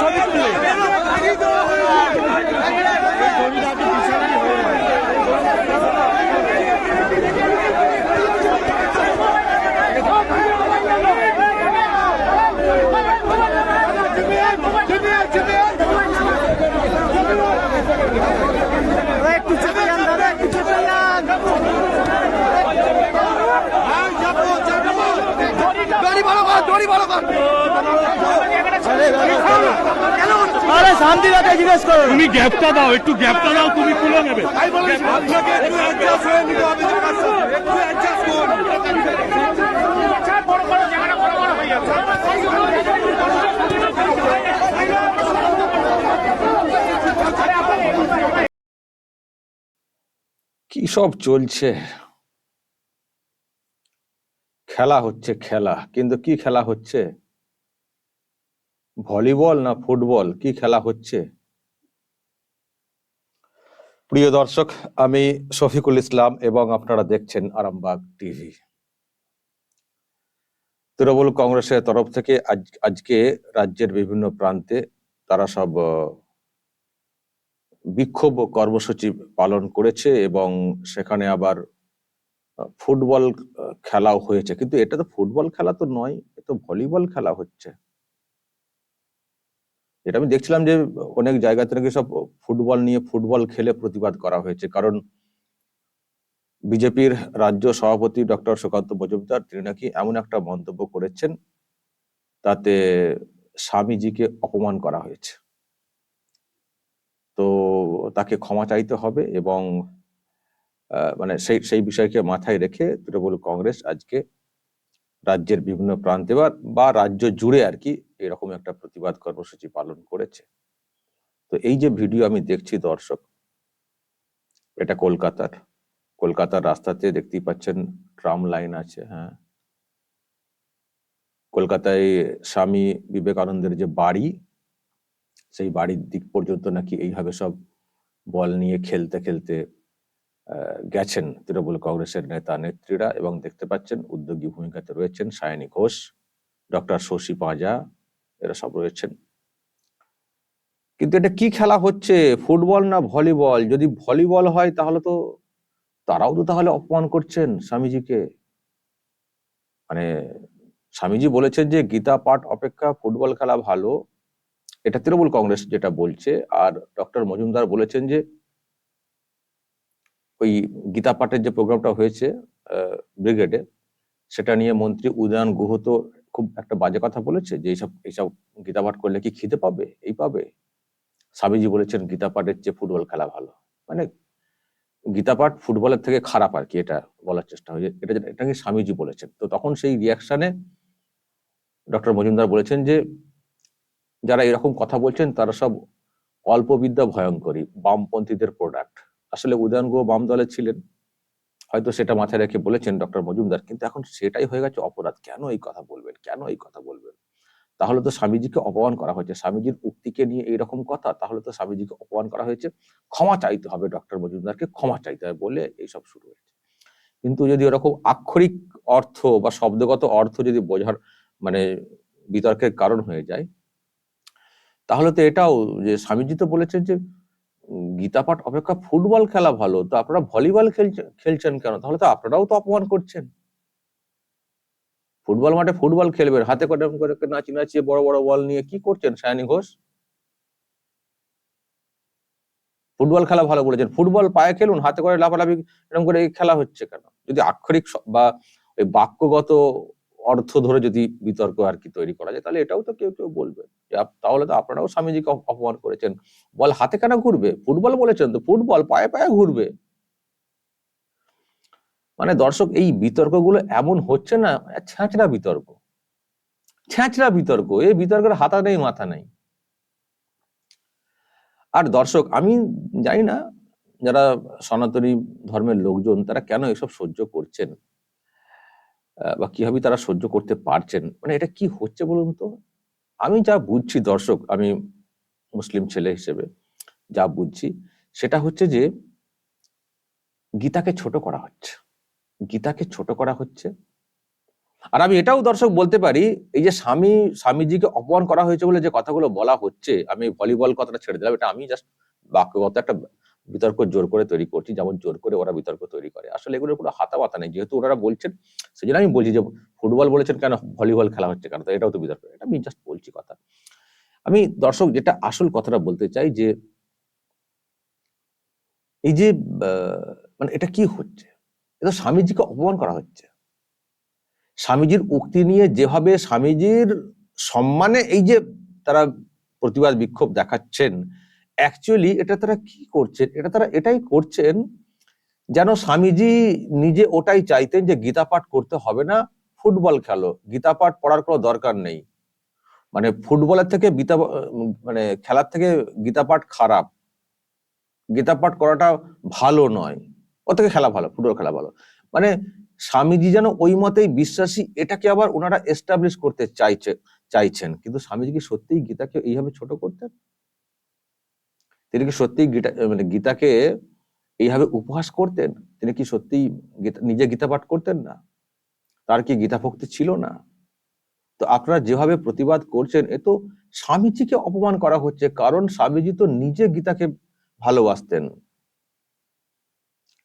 ছবি তুলে ছবিটা আরে শান্তি রাখে জিজ্ঞেস করো। তুমি গ্যাপটা দাও একটু গ্যাপটা দাও তুমি খুলে নেবে। কি সব চলছে? খেলা হচ্ছে খেলা কিন্তু কি খেলা হচ্ছে? ভলিবল না ফুটবল? কি খেলা হচ্ছে? প্রিয় দর্শক, আমি শফিকুল ইসলাম এবং আপনারা দেখছেন আরামবাগ টিভি। তৃণমূল কংগ্রেসের তরফ থেকে আজ, আজকে রাজ্যের বিভিন্ন প্রান্তে তারা সব বিক্ষোভ কর্মসূচি পালন করেছে এবং সেখানে আবার ফুটবল খেলাও হয়েছে। কিন্তু এটা তো ফুটবল খেলা তো নয় এ তো ভলিবল খেলা হচ্ছে। এটা আমি দেখছিলাম যে অনেক জায়গাতে নাকি সব ফুটবল নিয়ে ফুটবল খেলে প্রতিবাদ করা হয়েছে। কারণ বিজেপির রাজ্য সভাপতি ডক্টর সুকান্ত মজুমদার, তিনি নাকি এমন একটা মন্তব্য করেছেন, তাতে স্বামীজিকে অপমান করা হয়েছে। তো তাকে ক্ষমা চাইতে হবে এবং মানে সেই সেই বিষয়কে মাথায় রেখে তৃণমূল কংগ্রেস আজকে রাজ্যের বিভিন্ন প্রান্তে বা রাজ্য জুড়ে আর কি এরকম একটা প্রতিবাদ কর্মসূচি পালন করেছে। তো এই যে ভিডিও আমি দেখছি দর্শক, এটা কলকাতার। কলকাতার রাস্তাতে দেখতেই পাচ্ছেন ট্রাম লাইন আছে হ্যাঁ। কলকাতায় স্বামী বিবেকানন্দের যে বাড়ি, সেই বাড়ির দিক পর্যন্ত নাকি এইভাবে সব বল নিয়ে খেলতে খেলতে গেছেন তৃণমূল কংগ্রেসের নেতা নেত্রীরা এবং দেখতে পাচ্ছেন উদ্যোগী ভূমিকাতে রয়েছেন সায়নী ঘোষ, ডক্টর শশী পাঁজা এরা সব রয়েছেন। কিন্তু এটা কি খেলা হচ্ছে? ফুটবল না ভলিবল? যদি ভলিবল হয় তাহলে তো তারাও তো তাহলে অপমান করছেন স্বামীজিকে। মানে স্বামীজি বলেছেন যে, গীতা পাঠ অপেক্ষা, ফুটবল খেলা ভালো। এটা তৃণমূল কংগ্রেস যেটা বলছে। আর ডক্টর মজুমদার বলেছেন যে, ওই গীতা পাঠের যে প্রোগ্রামটা হয়েছে ব্রিগেডে, সেটা নিয়ে মন্ত্রী উদয়ন গুহ তো খুব একটা বাজে কথা বলেছে যে এইসব এইসব গীতা পাঠ করলে কি খিদে পাবে? এই পাবে। স্বামীজি বলেছেন গীতা পাঠের চেয়ে ফুটবল খেলা ভালো। মানে গীতা পাঠ ফুটবলের থেকে খারাপ আর কি, এটা বলার চেষ্টা হয়েছে এটা এটা কি স্বামীজি বলেছেন। তো তখন সেই রিয়াকশনে ডক্টর মজুমদার বলেছেন যে, যারা এরকম কথা বলছেন, তারা সব অল্প বিদ্যা ভয়ঙ্করী, বামপন্থীদের প্রোডাক্ট আসলে উদয়ন গুহ বাম দলে ছিলেন। হয়তো সেটা মাথায় রেখে বলেছেন ডক্টর মজুমদার, কিন্তু এখন সেটাই হয়ে গেছে অপরাধ। কেন এই কথা বলবেন? কেন এই কথা বলবেন? তাহলে তো স্বামীজিকে অপমান করা হয়েছে। স্বামীজির উক্তিকে নিয়ে এইরকম কথা, তাহলে তো স্বামীজিকে অপমান করা হয়েছে। ক্ষমা চাইতে হবে ডক্টর মজুমদারকে, ক্ষমা চাইতে হবে বলে এইসব শুরু হয়েছে। কিন্তু যদি ওরকম আক্ষরিক অর্থ বা শব্দগত অর্থ যদি বোঝার মানে বিতর্কের কারণ হয়ে যায়, তাহলে তো এটাও যে স্বামীজি তো বলেছেন যে উম, গীতা পাঠ অপেক্ষা ফুটবল খেলা ভালো তো আপনারা ভলিবল খেলছেন কেন? তাহলে তো আপনারাও তো অপমান করছেন। ফুটবল মাঠে ফুটবল খেলবেন হাতে করে নাচি নাচিয়ে বড় বড় বল নিয়ে কি করছেন সায়নী ঘোষ? ফুটবল খেলা ভালো বলেছেন ফুটবল পায়ে খেলুন হাতে করে লাফালাফি এরকম করে খেলা হচ্ছে কেন? যদি আক্ষরিক বা ওই বাক্যগত অর্থ ধরে যদি বিতর্ক আর কি তৈরি করা যায়, তাহলে এটাও তো কেউ কেউ বলবে। তাহলে তো আপনারাও স্বামীজিকে অপমান করেছেন। বল, হাতে কেন ঘুরবে? ফুটবল বলেছেন তো, ফুটবল, পায়ে পায়ে ঘুরবে। মানে দর্শক, এই বিতর্কগুলো এমন হচ্ছে না ছ্যাঁচড়া বিতর্ক। ছ্যাঁচড়া বিতর্ক এই বিতর্কের হাতা নেই, মাথা নেই। আর দর্শক, আমি জানি না, যারা সনাতনী ধর্মের লোকজন, তারা কেন এসব সহ্য করছেন? বা কীভাবে তারা সহ্য করতে পারছেন? মানে এটা কি হচ্ছে বলুন তো? আমি যা বুঝছি দর্শক, আমি মুসলিম ছেলে হিসেবে যা বুঝছি, সেটা হচ্ছে যে গীতাকে ছোট করা হচ্ছে। গীতাকে ছোট করা হচ্ছে। আর আমি এটাও দর্শক বলতে পারি, এই যে স্বামী, স্বামীজিকে অপমান করা হয়েছে বলে যে কথাগুলো বলা হচ্ছে, আমি ভলিবল কথাটা ছেড়ে দিলাম, এটা আমি জাস্ট বাক্যগত একটা বিতর্ক জোর করে তৈরি করছি, যেমন জোর করে ওরা বিতর্ক তৈরি করে। আসলে এগুলোর কোনো হাতা মাথা নেই। যেহেতু ওনারা বলছেন সেই জন্য আমি বলছি যে, ফুটবল বলেছেন কেন, ভলিবল খেলা হচ্ছে কেন, তো এটাও তো বিতর্ক। এটা আমি জাস্ট বলছি কথা। আমি দর্শক, যেটা আসল কথাটা বলতে চাই যে, এই যে মানে এটা কি হচ্ছে? এটা স্বামীজিকে অপমান করা হচ্ছে। স্বামীজির উক্তি নিয়ে যেভাবে স্বামীজির সম্মানে এই যে তারা প্রতিবাদ বিক্ষোভ দেখাচ্ছেন অ্যাকচুয়ালি এটা তারা কি করছেন? এটা তারা এটাই করছেন যেন স্বামীজি নিজে ওটাই চাইতেন যে গীতা পাঠ করতে হবে না, ফুটবল খেলো। গীতা পাঠ পড়ার কোনো দরকার নেই। মানে ফুটবলের থেকে গীতা মানে খেলার থেকে গীতা পাঠ খারাপ। গীতা পাঠ করাটা ভালো নয়। ও থেকে খেলা ভালো, ফুটবল খেলা ভালো। মানে স্বামীজি যেন ওই মতেই বিশ্বাসী, এটাকে আবার ওনারা এস্টাবলিশ করতে চাইছে, চাইছেন। কিন্তু স্বামীজি কি সত্যিই গীতাকে এইভাবে ছোট করতেন? তিনি কি সত্যি গীতা মানে গীতাকে এইভাবে উপহাস করতেন? তিনি কি সত্যিই গীতা- নিজে গীতা পাঠ করতেন না? তার কি গীতা ভক্তি ছিল না? তো আপনারা যেভাবে প্রতিবাদ করছেন, এ তো স্বামীজিকে অপমান করা হচ্ছে, কারণ স্বামীজি তো নিজে গীতাকে ভালোবাসতেন।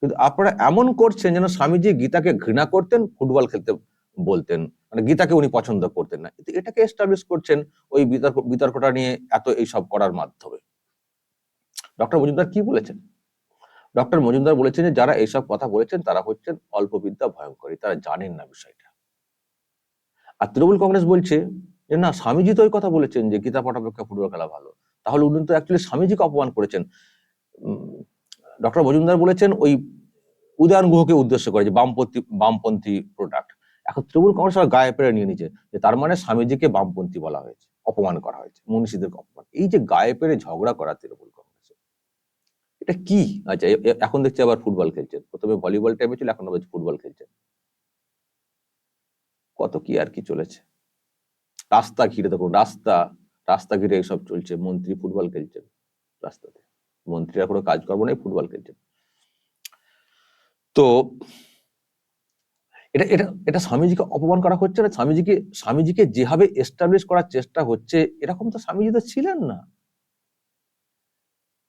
কিন্তু আপনারা এমন করছেন যেন স্বামীজি গীতাকে ঘৃণা করতেন, ফুটবল খেলতে বলতেন। মানে গীতাকে উনি পছন্দ করতেন না। এটাকে এস্টাবলিশ করছেন ওই বিতর্ক, বিতর্কটা নিয়ে এত এইসব করার মাধ্যমে। ডক্টর মজুমদার কি বলেছেন? ডক্টর মজুমদার বলেছেন যে, যারা এইসব কথা বলেছেন, তারা হচ্ছেন অল্প বিদ্যা ভয়ঙ্করী, তারা জানেন না বিষয়টা। আর তৃণমূল কংগ্রেস বলছে যে, না, স্বামীজি তো ওই কথা বলেছেন যে, গীতা পাঠ অপেক্ষা ফুটবল খেলা ভালো। তাহলে উনি তো অ্যাকচুয়ালি স্বামীজিকে অপমান করেছেন। ডক্টর মজুমদার বলেছেন ওই উদয়ন গুহকে উদ্দেশ্য করে যে, বামপন্থী বামপন্থী প্রোডাক্ট এখন তৃণমূল কংগ্রেস গায়ে পেড়ে নিয়ে নিচ্ছে যে, তার মানে স্বামীজিকে বামপন্থী বলা হয়েছে, অপমান করা হয়েছে, মনীষীদেরকে অপমান। এই যে গায়ে পেড়ে ঝগড়া করা তৃণমূল কংগ্রেসে। এটা কি? আচ্ছা এখন দেখছি আবার ফুটবল খেলছেন। প্রথমে ভলিবল টাইমে ছিল, এখন আবার ফুটবল খেলছেন। কত কি আর কি চলেছে? রাস্তা ঘিরে দেখুন, রাস্তা রাস্তা ঘিরে এইসব চলছে। মন্ত্রী ফুটবল খেলছেন রাস্তাতে। মন্ত্রীরা কোনো কাজকর্ম নেই, ফুটবল খেলছেন। তো এটা এটা এটা স্বামীজিকে অপমান করা হচ্ছে না? স্বামীজিকে স্বামীজিকে যেভাবে এস্টাবলিশ করার চেষ্টা হচ্ছে, এরকম তো স্বামীজি তো ছিলেন না।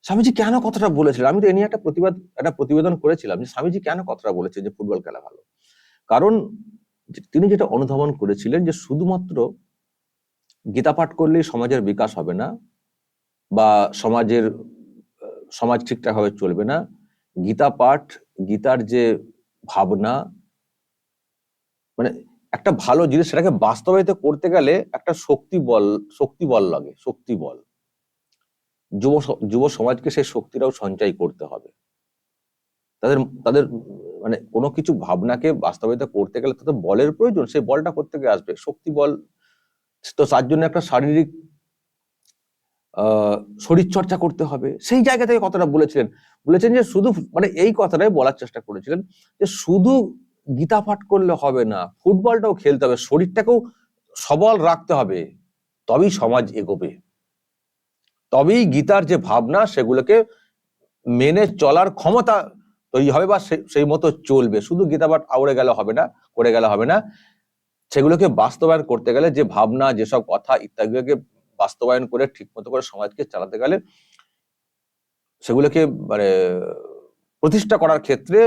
স্বামীজি কেন কথাটা বলেছিলেন? আমি তো এ নিয়ে একটা প্রতিবাদ, একটা প্রতিবেদন করেছিলাম যে স্বামীজি কেন কথাটা বলেছে যে ফুটবল খেলা ভালো? কারণ তিনি যেটা অনুধাবন করেছিলেন যে শুধুমাত্র গীতা পাঠ করলেই সমাজের বিকাশ হবে না বা সমাজের, সমাজ ঠিকঠাকভাবে চলবে না, গীতা পাঠ, গীতার যে ভাবনা মানে একটা ভালো জিনিস সেটাকে বাস্তবায়িত করতে গেলে একটা শক্তি বল শক্তি বল লাগে, শক্তি বল। যুব যুব সমাজকে সেই শক্তিটাও সঞ্চয় করতে হবে। তাদের তাদের মানে কোনো কিছু ভাবনাকে বাস্তবায়িত করতে গেলে তাদের বলের প্রয়োজন, সেই বলটা কোথেকে আসবে? শক্তি বল, তো তার জন্য একটা শারীরিক শরীর চর্চা করতে হবে। সেই জায়গা থেকে কথাটা বলেছিলেন। বলেছেন যে শুধু মানে এই কথাটাই বলার চেষ্টা করেছিলেন যে শুধু গীতা পাঠ করলে হবে না, ফুটবলটাও খেলতে হবে, শরীরটাকেও সবল রাখতে হবে। তবেই সমাজ এগোবে। তবেই গীতার যে ভাবনা সেগুলোকে মেনে চলার ক্ষমতা তৈরি হবে বা সেই মতো চলবে। শুধু গীতা পাঠ আউড়ে গেলে হবে না, করে গেলে হবে না। সেগুলোকে বাস্তবায়ন করতে গেলে যে ভাবনা যেসব কথা ইত্যাদিকে বাস্তবায়ন করে ঠিক মতো করে সমাজকে চালাতে গেলে সেগুলোকে মানে প্রতিষ্ঠা করার ক্ষেত্রে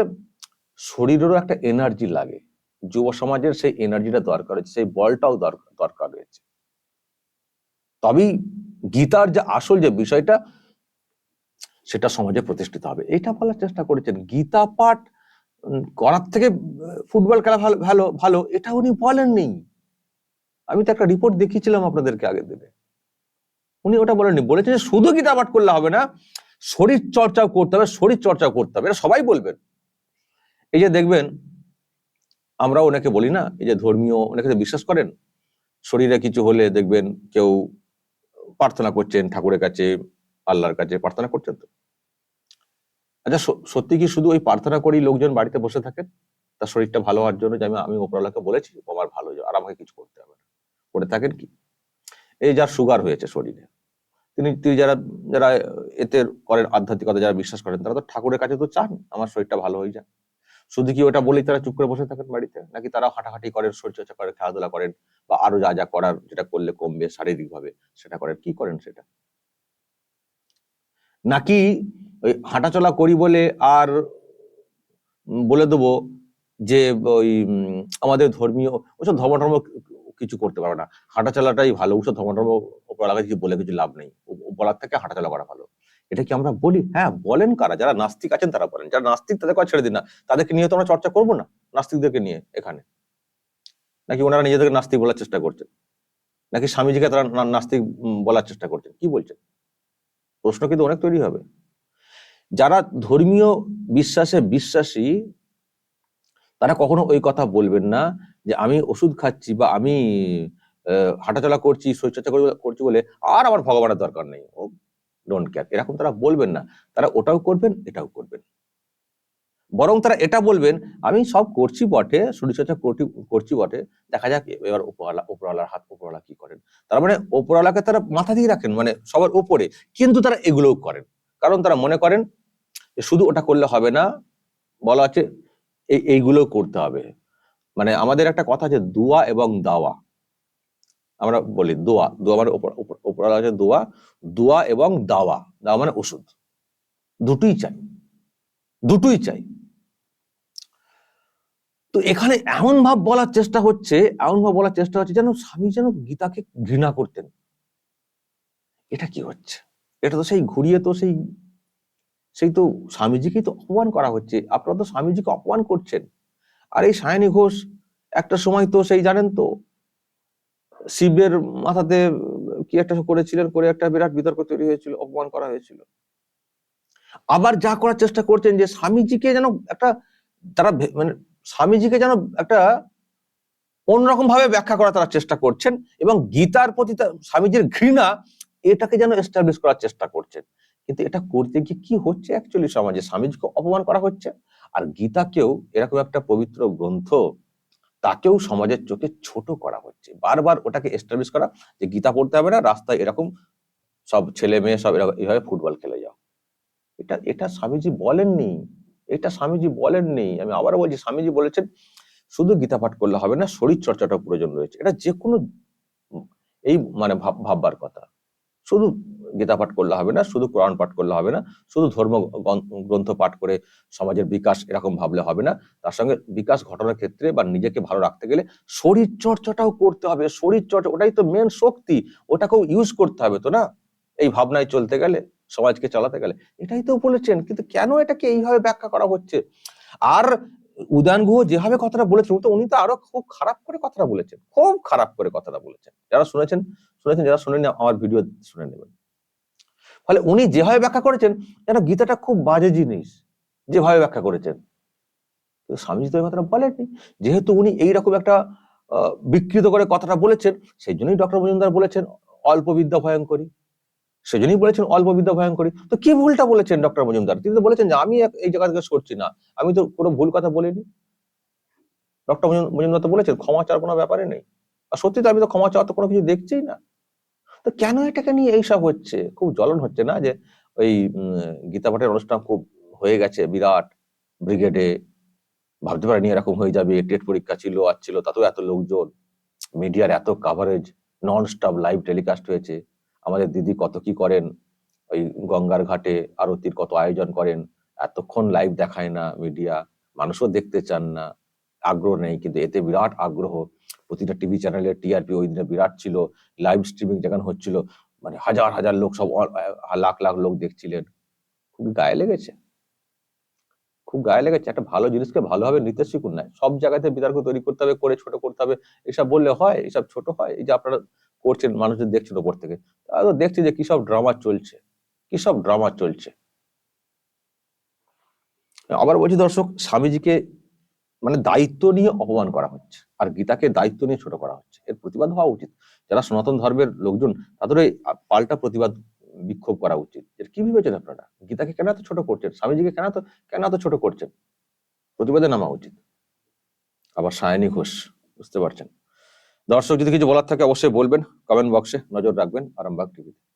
শরীরেরও একটা এনার্জি লাগে। যুব সমাজের সেই এনার্জিটা দরকার হচ্ছে সেই বলটাও দরকার রয়েছে তবেই গীতার যে আসল যে বিষয়টা, সেটা সমাজে প্রতিষ্ঠিত হবে। এটা বলার চেষ্টা করেছেন। গীতা পাঠ করার থেকে ফুটবল খেলা ভালো ভালো ভালো, এটা উনি বলেননি আমি তো একটা রিপোর্ট দেখিয়েছিলাম আপনাদেরকে আগের দিনে। উনি ওটা বলেননি। বলেছেন যে শুধু গীতা পাঠ করলে হবে না, শরীর চর্চাও করতে হবে, শরীর চর্চাও করতে হবে। এটা সবাই বলবেন। এই যে দেখবেন আমরা ওনাকে বলি না, এই যে ধর্মীয় অনেকে তো বিশ্বাস করেন? শরীরে কিছু হলে দেখবেন কেউ প্রার্থনা করছেন, ঠাকুরের কাছে, আল্লাহর কাছে প্রার্থনা করছেন তো? আচ্ছা সত্যি কি শুধু ওই প্রার্থনা করেই লোকজন বাড়িতে বসে থাকেন? তার শরীরটা ভালো হওয়ার জন্য যে আমি আমি ওপরওয়ালাকে বলেছি আমার ভালো আর আমাকে কিছু করতে হবে না। করে থাকেন কি? এই যার সুগার হয়েছে শরীরে। তিনি তিনি যারা যারা এতে করেন আধ্যাত্মিকতা, যারা বিশ্বাস করেন, তারা তো ঠাকুরের কাছে তো চান, আমার শরীরটা ভালো হয়ে যায় শুধু কি ওটা বলেই তারা চুপ করে বসে থাকেন বাড়িতে? নাকি তারা হাঁটাহাঁটি করেন, শরীরচর্চা করেন, খেলাধুলা করেন? বা আরও যা যা করার যেটা করলে কমবে শারীরিক ভাবে সেটা করেন, কি করেন সেটা? নাকি ওই হাঁটাচলা করি বলে আর বলে দেবো যে ওই আমাদের ধর্মীয়, ওসব ধর্ম টর্ম কিছু করতে পারবে না। হাঁটাচলাটাই ভালো, ওসব ধর্ম ওপর কিছু বলে কিছু লাভ নেই। বলার থেকে হাঁটাচলা করা ভালো। এটা কি আমরা বলি? হ্যাঁ বলেন কারা? যারা নাস্তিক আছেন তারা বলেন। যারা নাস্তিক তাদের কথা ছেড়ে দিন না। তাদেরকে নিয়ে তো আমরা চর্চা করব না, নাস্তিকদেরকে নিয়ে এখানে। নাকি ওনারা নিজেদেরকে নাস্তিক বলার চেষ্টা করছেন? নাকি স্বামীজিকে তারা নাস্তিক বলার চেষ্টা করছেন? কি বলছেন? প্রশ্ন কিন্তু অনেক তৈরি হবে। যারা ধর্মীয় বিশ্বাসে বিশ্বাসী, তারা কখনো ওই কথা বলবেন না যে, আমি ওষুধ খাচ্ছি বা আমি হাঁটাচলা করছি, শরীরচর্চা করে- করছি বলে, আর আমার ভগবানের দরকার নেই। ডোন্ট কেয়ার এরকম তারা বলবেন না। তারা ওটাও করবেন, এটাও করবেন। বরং তারা এটা বলবেন, আমি সব করছি বটে শরীরচর্চা করছি- করছি বটে। দেখা যাক এবার উপরওয়ালা, উপরওয়ালার হাত, উপরওয়ালা কি করেন। তার মানে উপরওয়ালাকে তারা মাথা দিয়ে রাখেন মানে সবার উপরে, কিন্তু তারা এগুলোও করেন। কারণ তারা মনে করেন শুধু ওটা করলে হবে না, বলা হচ্ছে এই এইগুলোও করতে হবে। মানে আমাদের একটা কথা আছে, দোয়া এবং দাওয়া। আমরা বলি দোয়া। দোয়া মানে উপর আছে দোয়া দোয়া এবং দাওয়া। দাওয়া মানে ওষুধ। দুটোই চাই। দুটোই চাই। তো এখানে এমন ভাব বলার চেষ্টা হচ্ছে, এমন ভাব বলার চেষ্টা হচ্ছে যেন স্বামী যেন গীতাকে ঘৃণা করতেন। এটা কি হচ্ছে? এটা তো সেই ঘুরিয়ে তো সেই সেই তো স্বামীজিকেই তো অপমান করা হচ্ছে। আপনারা তো স্বামীজিকে অপমান করছেন। আর এই সায়নী ঘোষ একটা সময় তো সেই জানেন তো শিবের মাথাতে কি একটা করেছিলেন, করে একটা বিরাট বিতর্ক তৈরি হয়েছিল, অপমান করা হয়েছিল। আবার যা করার চেষ্টা করছেন যে স্বামীজিকে যেন একটা তারা মানে স্বামীজিকে যেন একটা অন্যরকম ভাবে ব্যাখ্যা করার তারা চেষ্টা করছেন এবং গীতার প্রতি স্বামীজির ঘৃণা এটাকে যেন এস্টাবলিশ করার চেষ্টা করছেন। কিন্তু এটা করতে গিয়ে কি হচ্ছে অ্যাকচুয়ালি সমাজে? স্বামীজিকে অপমান করা হচ্ছে আর গীতাকেও এরকম একটা পবিত্র গ্রন্থ তাকেও সমাজের চোখে ছোট করা হচ্ছে। বারবার ওটাকে এস্টাবলিশ করা যে গীতা পড়তে হবে না, রাস্তায় এরকম সব ছেলে মেয়ে সব এরকম এইভাবে ফুটবল খেলে যাও। এটা এটা স্বামীজি বলেননি। এটা স্বামীজি বলেননি। আমি আবারও বলছি, স্বামীজি বলেছেন, শুধু গীতা পাঠ করলে হবে না, শরীর চর্চাটা প্রয়োজন রয়েছে। এটা যে কোনো এই মানে ভাব- ভাববার কথা। শুধু গীতা পাঠ করলে হবে না, শুধু কোরআন পাঠ করলে হবে না, শুধু ধর্ম গ্রন্থ- পাঠ করে সমাজের বিকাশ এরকম ভাবলে হবে না। তার সঙ্গে বিকাশ ঘটনার ক্ষেত্রে বা নিজেকে ভালো রাখতে গেলে শরীর চর্চাটাও করতে হবে। শরীর চর্চা, ওটাই তো মেন শক্তি, ওটাকেও ইউজ করতে হবে তো না? এই ভাবনায় চলতে গেলে, সমাজকে চালাতে গেলে। এটাই তো বলেছেন, কিন্তু কেন এটাকে এইভাবে ব্যাখ্যা করা হচ্ছে? আর উদয়ন গুহ যেভাবে কথাটা বলেছেন তো, উনি তো আরও খুব খারাপ করে কথাটা বলেছেন, খুব খারাপ করে কথাটা বলেছেন। যারা শুনেছেন শুনেছেন, যারা শুনেন আমার ভিডিও শুনে নেবেন। ফলে উনি যেভাবে ব্যাখ্যা করেছেন, যেন গীতাটা খুব বাজে জিনিস, যেভাবে ব্যাখ্যা করেছেন। স্বামীজি তো এই কথাটা বলেননি। যেহেতু উনি এইরকম একটা বিকৃত করে কথাটা বলেছেন, সেই জন্যই ডক্টর মজুমদার বলেছেন, অল্প বিদ্যা ভয়ঙ্করী। সেজন্যই বলেছেন, অল্প বিদ্যা ভয়ঙ্করী। তো কি ভুলটা বলেছেন ডক্টর মজুমদার? তিনি তো বলেছেন যে, আমি এই জায়গা থেকে সরছি না। আমি তো কোনো ভুল কথা বলিনি। ডক্টর মজুমদার তো বলেছেন, ক্ষমা চাওয়ার কোনো ব্যাপারে নেই। আর সত্যি তো আমি তো ক্ষমা চাওয়া তো কোনো কিছু দেখছিই না। তো কেন এটাকে নিয়ে এইসব হচ্ছে? খুব জ্বলন হচ্ছে না যে ওই গীতা পাঠের অনুষ্ঠান খুব হয়ে গেছে, বিরাট ব্রিগেডে। ভাবতে পারেনি এরকম হয়ে যাবে, টেট পরীক্ষা ছিল আর ছিল তাতেও এত লোকজন। মিডিয়ার এত coverage non stop live telecast হয়েছে। আমাদের দিদি কত কি করেন? ওই গঙ্গার ঘাটে আরতির কত আয়োজন করেন? এতক্ষণ লাইভ দেখায় না মিডিয়া মানুষও দেখতে চান না, আগ্রহ নেই, কিন্তু এতে বিরাট আগ্রহ। প্রতিটা টিভি চ্যানেলের টিআরপি ওই দিনে বিরাট ছিল লাইভ স্ট্রিমিং যেখানে হচ্ছিল মানে হাজার হাজার লোক সব লাখ লাখ লোক দেখছিলেন। খুব গায়ে লেগেছে। খুব গায়ে লেগেছে। একটা ভালো জিনিসকে ভালোভাবে নিতে শিখুন না। সব জায়গাতে বিতর্ক তৈরি করতে হবে, করে ছোট করতে হবে। এসব বললে হয়, এসব ছোট হয়। এই যে আপনারা করছেন মানুষদের দেখছেন ওপর থেকে। তারা তো দেখছি যে কি সব ড্রামা চলছে। কি সব ড্রামা চলছে। আবার বলছি দর্শক, স্বামীজিকে মানে দায়িত্ব নিয়ে অপমান করা হচ্ছে। আর গীতাকে দায়িত্ব নিয়ে ছোট করা হচ্ছে। এর প্রতিবাদ হওয়া উচিত। যারা সনাতন ধর্মের লোকজন তাদের পাল্টা প্রতিবাদ বিক্ষোভ করা উচিত। এর কি ভেবেছেন আপনারা? গীতাকে কেন এত ছোট করছেন? স্বামীজিকে কেন এত কেন এত ছোট করছেন? প্রতিবাদে নামা উচিত। আবার সায়নী ঘোষ, বুঝতে পারছেন। দর্শক, যদি কিছু বলার থাকে অবশ্যই বলবেন। কমেন্ট বক্সে নজর রাখবেন। আরামবাগ টিভিতে